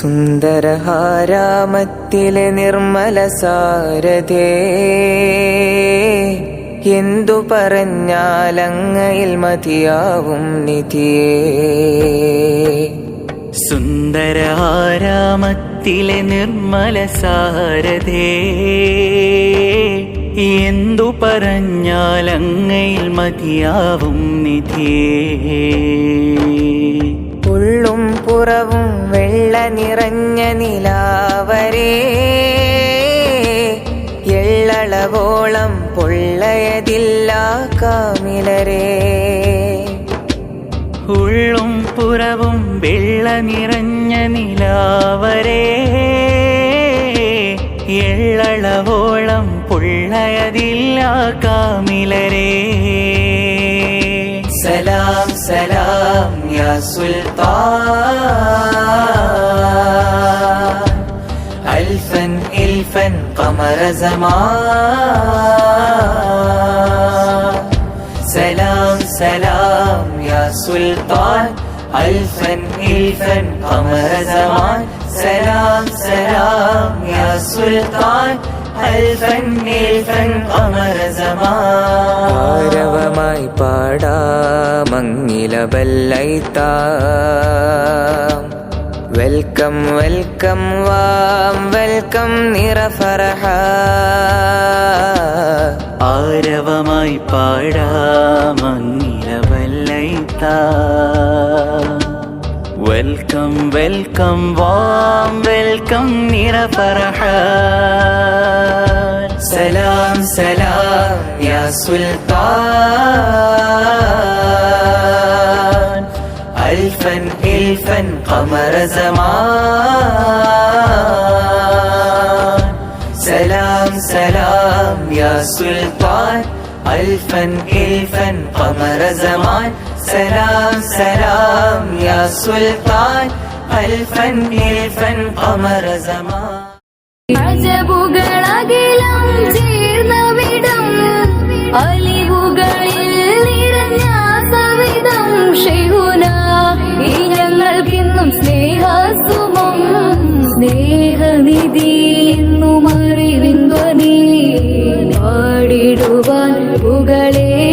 സുന്ദരഹാരാമത്തിലെ നിർമ്മല സാരഥേ എന്തു പറഞ്ഞാലങ്ങയിൽ മതിയാവും നിധിയേ. സുന്ദരാരാമത്തിലെ നിർമ്മല സാരഥേ എന്തു പറഞ്ഞാലങ്ങയിൽ മതിയാവും നിധിയേ. നിറഞ്ഞ നിലാവരേ. എള്ളളവോളം പൊള്ളയതില്ല കാമിലരേ. ഉള്ളും പുറവും വെള്ള നിറഞ്ഞ നിലാവരേ. എള്ളളവോളം പൊള്ളയതില്ല കാമിലരേ. സലാം സലാം യാ സുൽത്താൻ. إلفا قمر زمان سلام سلام يا سلطان ألفا إلفا قمر زمان سلام سلام يا سلطان அல்பன் நீல்பன் அமரசமா ஆரவமாய் பாடா மங்கில வெள்ளைத்தா വെൽക്കം വെൽക്കം വാം വെൽക്കം നിറഫറഹ ആരവമായി പാടാമങ്ങിലവല്ലൈത്ത വെൽക്കം വെൽക്കം വാം വെൽക്കം നിറഫറഹ സലാം സലാം യാ സുൽത്താൻ ألفا الفن قمر زمان. سلام سلام يا سلطان ألفا الفن قمر زمان. سلام سلام يا سلطان ألفا الفن قمر زمان. عجب قرق لم تير സ്നേഹനിധി എന്നും പാടിടുവാൻ പുകളേ